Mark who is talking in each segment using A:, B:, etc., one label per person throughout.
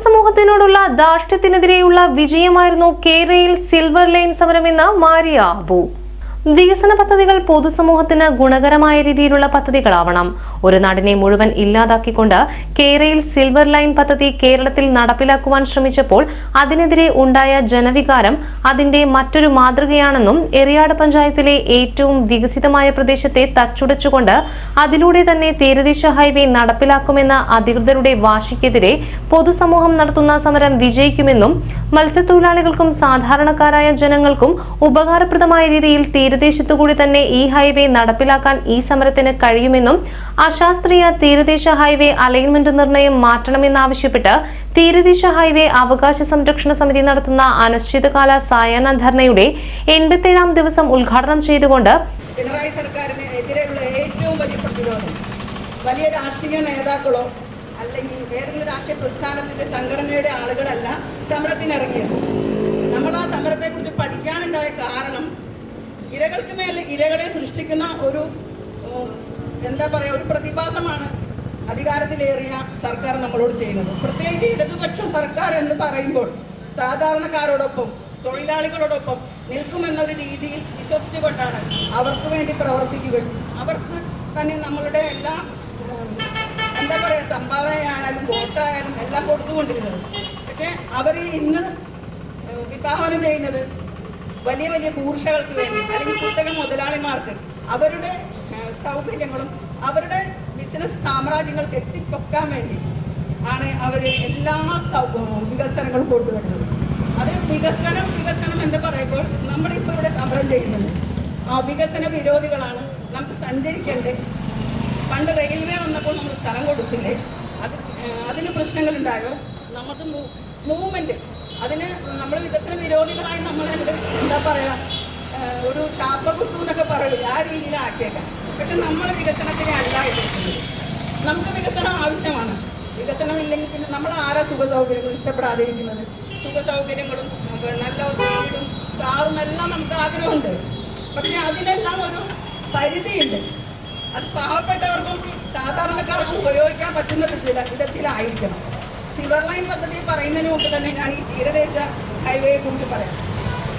A: പൊതുസമൂഹത്തിനോടുള്ള ധാർഷ്ട്യത്തിനെതിരെയുള്ള വിജയമായിരുന്നു കേരയിൽ സിൽവർ ലൈൻ സമരമെന്ന് മാരിയ അബു. വികസന പദ്ധതികൾ പൊതുസമൂഹത്തിന് ഗുണകരമായ രീതിയിലുള്ള പദ്ധതികളാവണം. ഒരു നാടിനെ മുഴുവൻ ഇല്ലാതാക്കിക്കൊണ്ട് കേരയിൽ സിൽവർ ലൈൻ പദ്ധതി കേരളത്തിൽ നടപ്പിലാക്കുവാൻ ശ്രമിച്ചപ്പോൾ അതിനെതിരെ ഉണ്ടായ ജനവികാരം അതിന്റെ മറ്റൊരു മാതൃകയാണെന്നും എറിയാട് പഞ്ചായത്തിലെ ഏറ്റവും വികസിതമായ പ്രദേശത്തെ തച്ചുടച്ചുകൊണ്ട് അതിലൂടെ തന്നെ തീരദേശ ഹൈവേ നടപ്പിലാക്കുമെന്ന അധികൃതരുടെ വാശിക്കെതിരെ പൊതുസമൂഹം നടത്തുന്ന സമരം വിജയിക്കുമെന്നും മത്സ്യത്തൊഴിലാളികൾക്കും സാധാരണക്കാരായ ജനങ്ങൾക്കും ഉപകാരപ്രദമായ രീതിയിൽ തീരദേശത്തുകൂടി തന്നെ ഈ ഹൈവേ നടപ്പിലാക്കാൻ ഈ സമരത്തിന് കഴിയുമെന്നും അശാസ്ത്രീയ തീരദേശ ഹൈവേ അലൈൻമെന്റ് നിർണയം മാറ്റണമെന്നാവശ്യപ്പെട്ട് തീരദേശ ഹൈവേ അവകാശ സംരക്ഷണ സമിതി നടത്തുന്ന അനിശ്ചിതകാല സായാഹ്ന ധർണയുടെ എൺപത്തേഴാം ദിവസം ഉദ്ഘാടനം ചെയ്തുകൊണ്ട്
B: പിണറായി സർക്കാരിന് എതിരെയുള്ള ഏറ്റവും വലിയ പ്രതിരോധം വലിയ രാഷ്ട്രീയ നേതാക്കളോ അല്ലെങ്കിൽ ഏതെങ്കിലും രാഷ്ട്രീയ പ്രസ്ഥാനത്തിന്റെ സംഘടനയുടെ ആളുകളല്ല സമരത്തിനിറങ്ങിയത്. നമ്മൾ ആ സമരത്തെക്കുറിച്ച് പഠിക്കാനുണ്ടായ കാരണം ഇരകൾക്ക് മേൽ ഇരകളെ സൃഷ്ടിക്കുന്ന ഒരു എന്താ പറയുക ഒരു പ്രതിഭാസമാണ് അധികാരത്തിലേറിയ സർക്കാർ നമ്മളോട് ചെയ്യുന്നത്. പ്രത്യേകിച്ച് ഇടതുപക്ഷ സർക്കാർ എന്ന് പറയുമ്പോൾ സാധാരണക്കാരോടൊപ്പം തൊഴിലാളികളോടൊപ്പം നിൽക്കുമെന്നൊരു രീതിയിൽ വിശ്വസിച്ചുകൊണ്ടാണ് അവർക്ക് വേണ്ടി പ്രവർത്തിക്കുകയും അവർക്ക് തന്നെ നമ്മളുടെ എല്ലാ എന്താ പറയുക സംഭാവനയായാലും വോട്ടായാലും എല്ലാം കൊടുത്തുകൊണ്ടിരുന്നത്. പക്ഷേ അവർ ഇന്ന് വിഭാവനം ചെയ്യുന്നത് വലിയ വലിയ കൂർഷകൾക്ക് വേണ്ടി അല്ലെങ്കിൽ കുത്തക മുതലാളിമാർക്ക് അവരുടെ സൗകര്യങ്ങളും അവരുടെ ബിസിനസ് സാമ്രാജ്യങ്ങൾക്ക് എത്തിപ്പൊക്കാൻ വേണ്ടി ആണ് അവർ എല്ലാ വികസനങ്ങളും കൊണ്ടുവരുന്നത്. അത് വികസനം വികസനം എന്ന് പറയുമ്പോൾ നമ്മളിപ്പോൾ ഇവിടെ സമരം ചെയ്യുന്നുണ്ട് ആ വികസന വിരോധികളാണ് നമുക്ക് സഞ്ചരിക്കേണ്ടത്. പണ്ട് റെയിൽവേ വന്നപ്പോൾ നമ്മൾ സ്ഥലം കൊടുത്തില്ലേ? അത് അതിന് പ്രശ്നങ്ങളുണ്ടായോ? നമുക്ക് മൂവ്മെന്റ് അതിന് നമ്മൾ വികസന വിരോധികളായി നമ്മളെ എന്താ പറയുക ഒരു ചാപ്പ കുത്തു എന്നൊക്കെ പറയില്ല ആ രീതിയിലാക്കിയേക്കാം. പക്ഷെ നമ്മൾ വികസനത്തിനെ അല്ല നമുക്ക് വികസനം ആവശ്യമാണ്. വികസനം ഇല്ലെങ്കിൽ പിന്നെ നമ്മൾ ആരാ സുഖ സൗകര്യങ്ങൾ ഇഷ്ടപ്പെടാതിരിക്കുന്നത്? സുഖ സൗകര്യങ്ങളും നല്ല വീടും കാറും എല്ലാം നമുക്ക് ആഗ്രഹമുണ്ട്. പക്ഷെ അതിനെല്ലാം ഒരു പരിധിയുണ്ട്. അത് പാവപ്പെട്ടവർക്കും സാധാരണക്കാർക്കും ഉപയോഗിക്കാൻ പറ്റുന്ന വിധത്തില- വിധത്തിലായിരിക്കണം. സിവർ ലൈൻ പദ്ധതി പറയുന്നതിന് മുമ്പ് തന്നെ ഞാൻ ഈ തീരദേശ ഹൈവേയെ കുറിച്ച് പറയാം.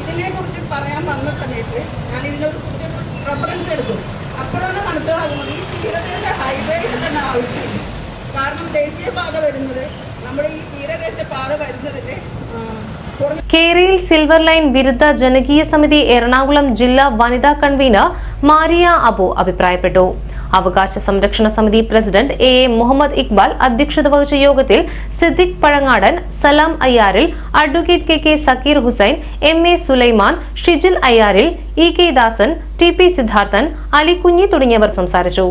B: ഇതിനെക്കുറിച്ച് പറയാൻ വന്ന സമയത്ത് ഞാൻ ഇതിനൊരു റെഫറൻസ് എടുത്തു. അപ്പോഴാണ് മനസ്സിലാകുന്നത് ഈ തീരദേശ ഹൈവേ തന്നെ ആവശ്യമില്ല. കാരണം ദേശീയപാത വരുന്നത് നമ്മുടെ ഈ തീരദേശ പാത വരുന്നതിന്റെ
A: കേരയിൽ സിൽവർ ലൈൻ വിരുദ്ധ ജനകീയ സമിതി എറണാകുളം ജില്ലാ വനിതാ കൺവീനർ മാരിയ അബു അഭിപ്രായപ്പെട്ടു. അവകാശ സംരക്ഷണ സമിതി president A A Mohammed Iqbal അധ്യക്ഷത വഹിച്ച യോഗത്തിൽ Siddique Pazhangadan Salam Ayyaril advocate K K Zakir Hussain M A Sulaiman Shijil Ayyaril E K Dasan T P Siddharthan Kunhi തുടങ്ങിയവർ സംസാരിച്ചു.